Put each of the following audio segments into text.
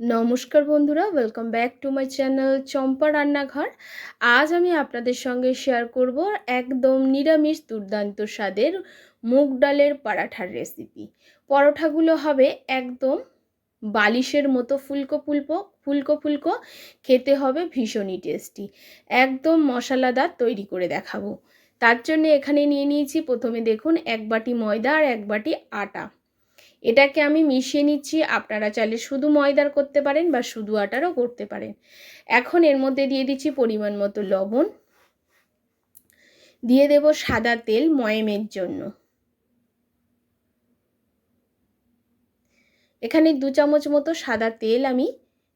নমস্কার বন্ধুরা welcome back to my channel Champa রান্নাঘর। আজ আমি আপনাদের সঙ্গে শেয়ার করব একদম নিরামিষ দুর্দান্ত স্বাদের মুগ ডালের পরাঠার রেসিপি পরোঠাগুলো হবে একদম বালিশের মতো ফুলকো ফুলকো ফুলকো ফুলকো, খেতে হবে ভীষণই টেস্টি একদম মশলাদার তৈরি করে দেখাবো। তার জন্য এখানে নিয়ে নিয়েছি প্রথমে দেখুন, এক বাটি ময়দা আর এক বাটি আটা। এটাকে আমি মিশিয়ে নিচ্ছি। আপনারা চাইলে শুধু ময়দার করতে পারেন বা শুধু আটারও করতে পারেন। এখন এর মধ্যে দিয়ে দিচ্ছি পরিমাণ মতো লবণ। দিয়ে দেব সাদা তেল ময়েমের জন্য। এখানে দু চামচ মতো সাদা তেল আমি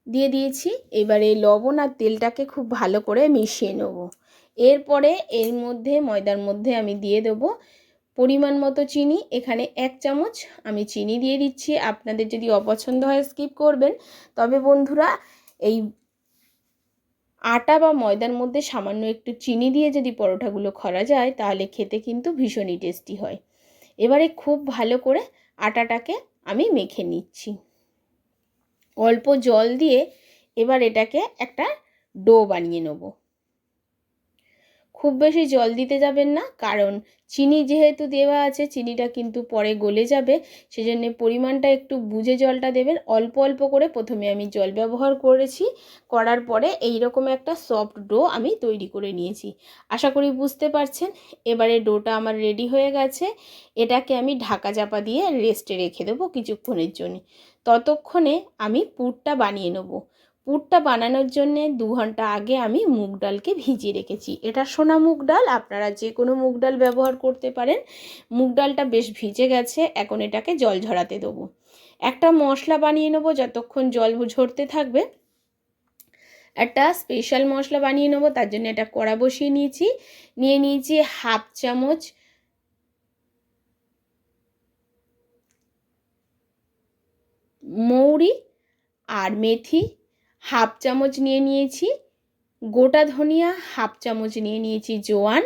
দিয়ে দিয়েছি। এবারে লবণ আর তেলটাকে খুব ভালো করে মিশিয়ে নেব। এরপরে এর মধ্যে ময়দার মধ্যে আমি দিয়ে দেবো পরিমাণ মতো চিনি, এখানে এক চামচ আমি চিনি দিয়ে দিচ্ছি। আপনাদের যদি অপছন্দ হয় স্কিপ করবেন। তবে বন্ধুরা, এই আটা বা ময়দার মধ্যে সামান্য একটু চিনি দিয়ে যদি পরোটাগুলো খরা যায়, তাহলে খেতে কিন্তু ভীষণই টেস্টি হয়। এবারে খুব ভালো করে আটাটাকে আমি মেখে নিচ্ছি। অল্প জল দিয়ে এবার এটাকে একটা ডো বানিয়ে নেব। খুব বেশি জল দিতে যাবেন না। কারণ চিনি যেহেতু দেওয়া আছে, চিনিটা কিন্তু পরে গলে যাবে। সেজন্য পরিমাণটা একটু বুঝে জলটা দেবেন। অল্প অল্প করে প্রথমে আমি জল ব্যবহার করেছি। করার পরে এই রকম একটা সফট ডো আমি তৈরি করে নিয়েছি। আশা করি বুঝতে পারছেন। এবারে ডোটা আমার রেডি হয়ে গেছে। এটাকে আমি ঢাকা চাপা দিয়ে রেস্টে রেখে দেবো কিছুক্ষণের জন্য। ততক্ষণে আমি পুরটা বানিয়ে নেব। পুরটা বানানোর জন্যে দু ঘণ্টা আগে আমি মুগ ডালকে ভিজিয়ে রেখেছি। এটা সোনা মুগ ডাল, আপনারা যে কোনো মুগ ডাল ব্যবহার করতে পারেন। মুগ ডালটা বেশ ভিজে গেছে, এখন এটাকে জল ঝরাতে দেবো। একটা মশলা বানিয়ে নেব, যতক্ষণ জল ঝরতে থাকবে। একটা স্পেশাল মশলা বানিয়ে নেব, তার জন্য এটা কড়া বসিয়ে নিয়েছি। নিয়ে নিয়েছি হাফ চামচ মৌরি আর মেথি। হাফ চামচ নিয়ে নিয়েছি, গোটা ধনিয়া হাফ চামচ নিয়ে নিয়েছি জোয়ান,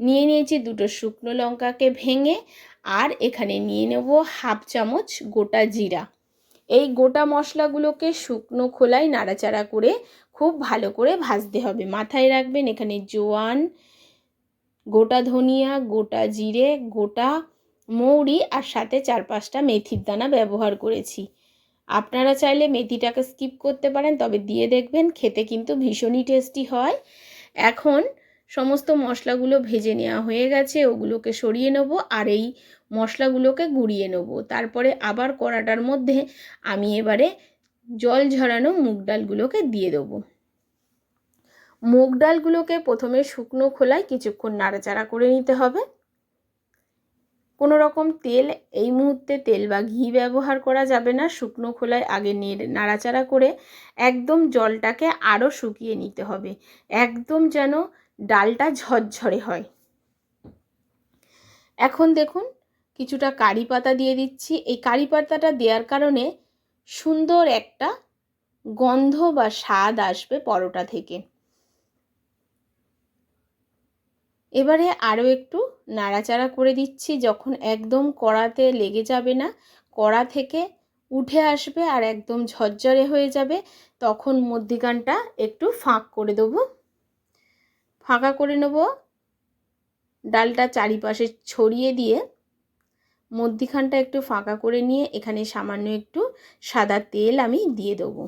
নিয়ে নিয়েছি দুটো শুকনো লঙ্কাকে ভেঙে, আর এখানে নিয়ে নেব হাফ চামচ গোটা জিরা। এই গোটা মশলাগুলোকে শুকনো খোলায় নাড়াচাড়া করে খুব ভালো করে ভাজতে হবে। মাথায় রাখবেন এখানে জোয়ান, গোটা ধনিয়া, গোটা জিরে, গোটা মৌরি, আর সাথে চার পাঁচটা মেথির দানা ব্যবহার করেছি। আপনারা চাইলে মেথিটাকে স্কিপ করতে পারেন, তবে দিয়ে দেখবেন খেতে কিন্তু ভীষণই টেস্টি হয়। এখন সমস্ত মশলাগুলো ভেজে নেওয়া হয়ে গেছে, ওগুলোকে সরিয়ে নেব আর এই মশলাগুলোকে গুঁড়িয়ে নেব। তারপরে আবার কড়াটার মধ্যে আমি এবারে জল ঝরানো মুগ ডালগুলোকে দিয়ে দেবো। মুগ ডালগুলোকে প্রথমে শুকনো খোলায় কিছুক্ষণ নাড়াচাড়া করে নিতে হবে। কোনো রকম তেল, এই মুহূর্তে তেল বা ঘি ব্যবহার করা যাবে না। শুকনো খোলায় আগে নাড়াচাড়া করে একদম জলটাকে আরও শুকিয়ে নিতে হবে। একদম যেন ডালটা ঝরঝরে হয়। এখন দেখুন, কিছুটা কারি পাতা দিয়ে দিচ্ছি। এই কারি পাতাটা দেওয়ার কারণে সুন্দর একটা গন্ধ বা স্বাদ আসবে পরোটা থেকে। এবারে আরও একটু নাড়াচাড়া করে দিচ্ছি, যখন একদম কড়াতে লেগে যাবে না, কড়া থেকে উঠে আসবে আর একদম ঝরঝরে হয়ে যাবে, তখন মধ্যিখানটা একটু ফাঁক করে দেবো। ফাঁকা করে নেব, ডালটা চারিপাশে ছড়িয়ে দিয়ে মধ্যিখানটা একটু ফাঁকা করে নিয়ে এখানে সামান্য একটু সাদা তেল আমি দিয়ে দেবো।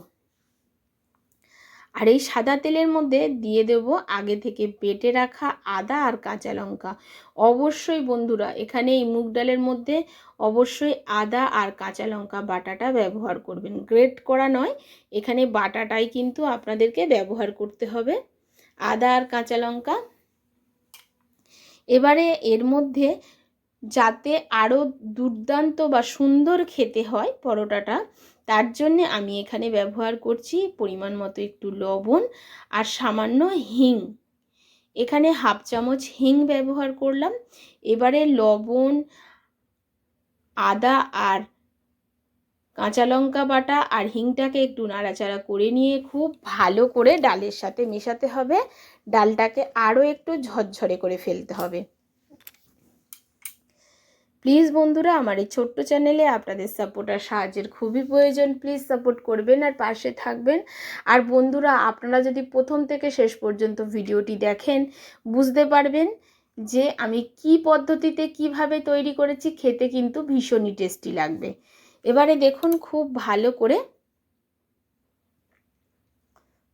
আর এই সাদা তেলের মধ্যে দিয়ে দেব আগে থেকে বেটে রাখা আদা আর কাঁচা লঙ্কা। অবশ্যই বন্ধুরা, এখানে এই মুগ ডালের মধ্যে অবশ্যই আদা আর কাঁচা লঙ্কা বাটাটা ব্যবহার করবেন। গ্রেট করা নয়, এখানে বাটাটাই কিন্তু আপনাদেরকে ব্যবহার করতে হবে। আদা আর কাঁচা লঙ্কা। এবারে এর মধ্যে যাতে আরও দুর্দান্ত বা সুন্দর খেতে হয় পরোটাটা তার জন্যে আমি এখানে ব্যবহার করছি পরিমাণ মতো একটু লবণ আর সামান্য হিং। এখানে হাফ চামচ হিং ব্যবহার করলাম। এবারে লবণ, আদা আর কাঁচা লঙ্কা বাটা আর হিংটাকে একটু নাড়াচাড়া করে নিয়ে খুব ভালো করে ডালের সাথে মেশাতে হবে। ডালটাকে আরও একটু ঝরঝরে করে ফেলতে হবে। প্লিজ বন্ধুরা, আমার এই ছোট্ট চ্যানেলে আপনাদের সাপোর্ট আর সাহায্যের খুবই প্রয়োজন। প্লিজ সাপোর্ট করবেন আর পাশে থাকবেন। আর বন্ধুরা, আপনারা যদি প্রথম থেকে শেষ পর্যন্ত ভিডিওটি দেখেন, বুঝতে পারবেন যে আমি কি পদ্ধতিতে কীভাবে তৈরি করেছি, খেতে কিন্তু ভীষণই টেস্টি লাগবে। এবারে দেখুন, খুব ভালো করে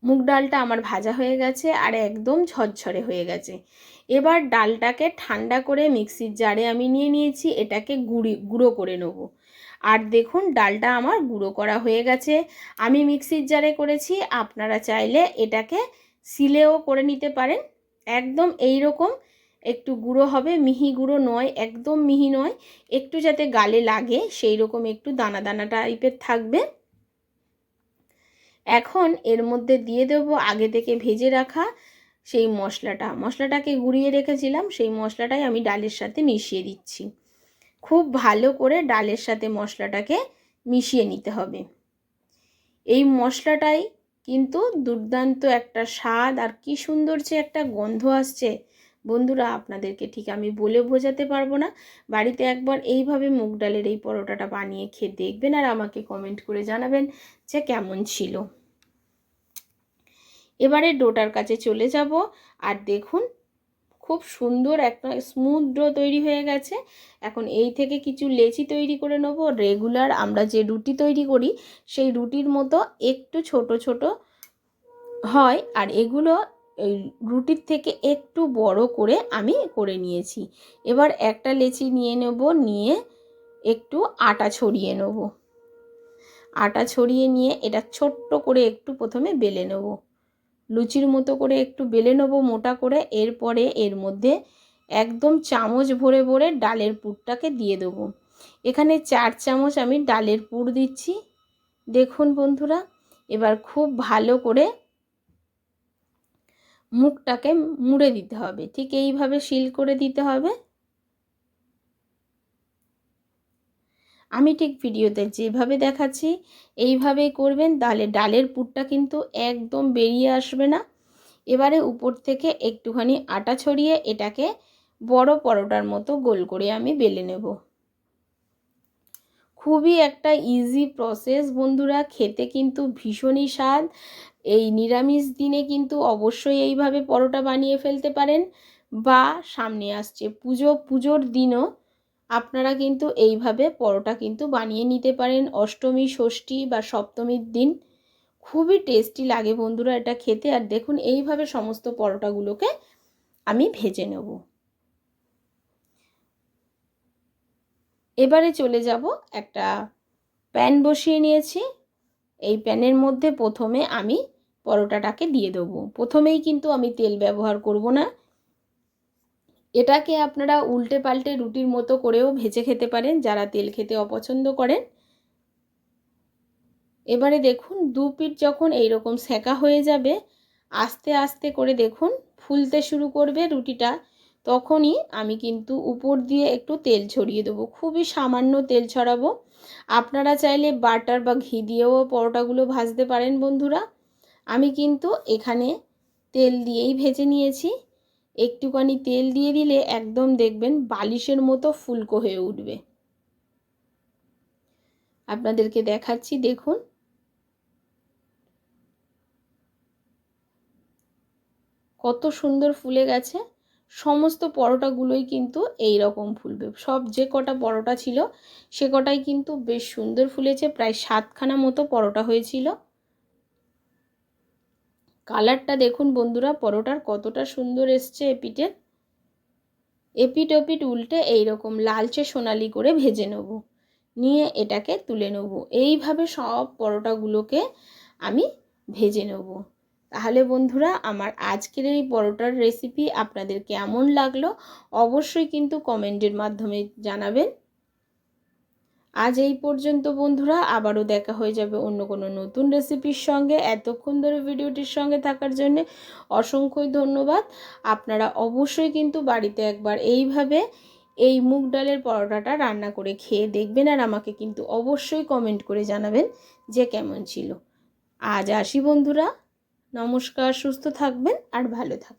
মুগ ডালটা আমার ভাজা হয়ে গেছে আর একদম ঝরঝরে হয়ে গেছে। এবার ডালটাকে ঠান্ডা করে মিক্সির জারে আমি নিয়ে নিয়েছি, এটাকে গুঁড়ি, গুঁড়ো করে নেব। আর দেখুন, ডালটা আমার গুঁড়ো করা হয়ে গেছে। আমি মিক্সির জারে করেছি, আপনারা চাইলে এটাকে সিলেও করে নিতে পারেন। একদম এই রকম, একটু গুঁড়ো হবে, মিহি গুঁড়ো নয়, একদম মিহি নয়, একটু যাতে গালে লাগে, সেই রকম একটু দানা দানা টাইপের থাকবে। এখন এর মধ্যে দিয়ে দেবো আগে থেকে ভেজে রাখা সেই মশলাটা। মশলাটাকে গুঁড়িয়ে রেখেছিলাম, সেই মশলাটাই আমি ডালের সাথে মিশিয়ে দিচ্ছি। খুব ভালো করে ডালের সাথে মশলাটাকে মিশিয়ে নিতে হবে। এই মশলাটাই কিন্তু দুর্দান্ত একটা স্বাদ, আর কি সুন্দর যে একটা গন্ধ আসছে। বন্ধুরা, আপনাদেরকে ঠিক আমি বলে বোঝাতে পারব না। বাড়িতে একবার এইভাবে মুগ ডালের এই পরোটাটা বানিয়ে খেয়ে দেখবেন আর আমাকে কমেন্ট করে জানাবেন যে কেমন ছিল। এবারে ডোটার কাছে চলে যাব। আর দেখুন, খুব সুন্দর একটা স্মুথ ডো তৈরি হয়ে গেছে। এখন এই থেকে কিছু লেচি তৈরি করে নেব। রেগুলার আমরা যে রুটি তৈরি করি, সেই রুটির মতো একটু ছোট ছোট হয়। আর এগুলো রুটির থেকে একটু বড় করে আমি করে নিয়েছি। এবার একটা লেচি নিয়ে নেব, নিয়ে একটু আটা ছড়িয়ে নেব। আটা ছড়িয়ে নিয়ে এটা ছোট্ট করে একটু প্রথমে বেলে নেব। লুচির মতো করে একটু বেলে নেব মোটা করে, এরপরে এর মধ্যে একদম চামচ ভরে ভরে ডালের পুরটাকে দিয়ে দেবো। এখানে চার চামচ আমি ডালের পুর দিচ্ছি। দেখুন বন্ধুরা, এবার খুব ভালো করে মুখটাকে মুড়ে দিতে হবে। ঠিক এইভাবে শিল করে দিতে হবে। আমি ঠিক ভিডিওতে যেভাবে দেখাচ্ছি এইভাবেই করবেন, তাহলে ডালের পুরটা কিন্তু একদম বেরিয়ে আসবে না। এবারে উপর থেকে একটুখানি আটা ছড়িয়ে এটাকে বড় পরোটার মতো গোল করে আমি বেলে নেব। খুবই একটা ইজি প্রসেস বন্ধুরা, খেতে কিন্তু ভীষণই স্বাদ। এই নিরামিষ দিনে কিন্তু অবশ্যই এইভাবে পরোটা বানিয়ে ফেলতে পারেন। বা সামনে আসছে পুজো, পুজোর দিনও আপনারা কিন্তু এইভাবে পরোটা কিন্তু বানিয়ে নিতে পারেন। অষ্টমী, ষষ্ঠী বা সপ্তমীর দিন। খুবই টেস্টি লাগে বন্ধুরা এটা খেতে। আর দেখুন, এইভাবে সমস্ত পরোটাগুলোকে আমি ভেজে নেব। এবারে চলে যাব একটা প্যান বসিয়ে নিয়েছি। এই প্যানের মধ্যে প্রথমে আমি পরোটাটাকে দিয়ে দেবো। প্রথমেই কিন্তু আমি তেল ব্যবহার করব না। এটাকে আপনারা উল্টে পাল্টে রুটির মতো করেও ভেজে খেতে পারেন, যারা তেল খেতে অপছন্দ করেন। এবারে দেখুন, দু পিঠ যখন এইরকম সেঁকা হয়ে যাবে, আস্তে আস্তে করে দেখুন, ফুলতে শুরু করবে রুটিটা। তখনই আমি কিন্তু উপর দিয়ে একটু তেল ছড়িয়ে দেবো, খুবই সামান্য তেল ছড়াবো। আপনারা চাইলে বাটার বা ঘি দিয়েও পরোটাগুলো ভাজতে পারেন বন্ধুরা। আমি কিন্তু এখানে তেল দিয়েই ভেজে নিয়েছি। একটুখানি তেল দিয়ে দিলে একদম দেখবেন বালিশের মতো ফুলকো হয়ে উঠবে। আপনাদেরকে দেখাচ্ছি, দেখুন। কত সুন্দর ফুলে গেছে। সমস্ত পরোটাগুলোই কিন্তু এই রকম ফুলবে। সব যে কটা পরোটা ছিল, সে কটাই কিন্তু বেশ সুন্দর ফুলেছে। প্রায় সাতখানা মতো পরোটা হয়েছিল। কালারটা দেখুন বন্ধুরা, পরোটার কতটা সুন্দর এসছে এপিটের এপিট ওপিট উল্টে এইরকম লালচে সোনালি করে ভেজে নেব, নিয়ে এটাকে তুলে নেব। এইভাবে সব পরোটাগুলোকে আমি ভেজে নেব। তাহলে বন্ধুরা, আমার আজকের এই পরোটার রেসিপি আপনাদের কেমন লাগল? অবশ্যই কিন্তু কমেন্টের মাধ্যমে জানাবেন। আজ এই পর্যন্ত, বন্ধুরা। আবারও দেখা হয়ে যাবে অন্য কোনো নতুন রেসিপির সঙ্গে। এতক্ষণ ধরে ভিডিওটির সঙ্গে থাকার জন্য অসংখ্যই ধন্যবাদ। আপনারা অবশ্যই কিন্তু বাড়িতে একবার এইভাবে এই মুগ ডালের পরোটাটা রান্না করে খেয়ে দেখবেন আর আমাকে কিন্তু অবশ্যই কমেন্ট করে জানাবেন যে কেমন ছিল। আজ আসি, বন্ধুরা। নমস্কার, সুস্থ থাকবেন আর ভালো থাকবেন।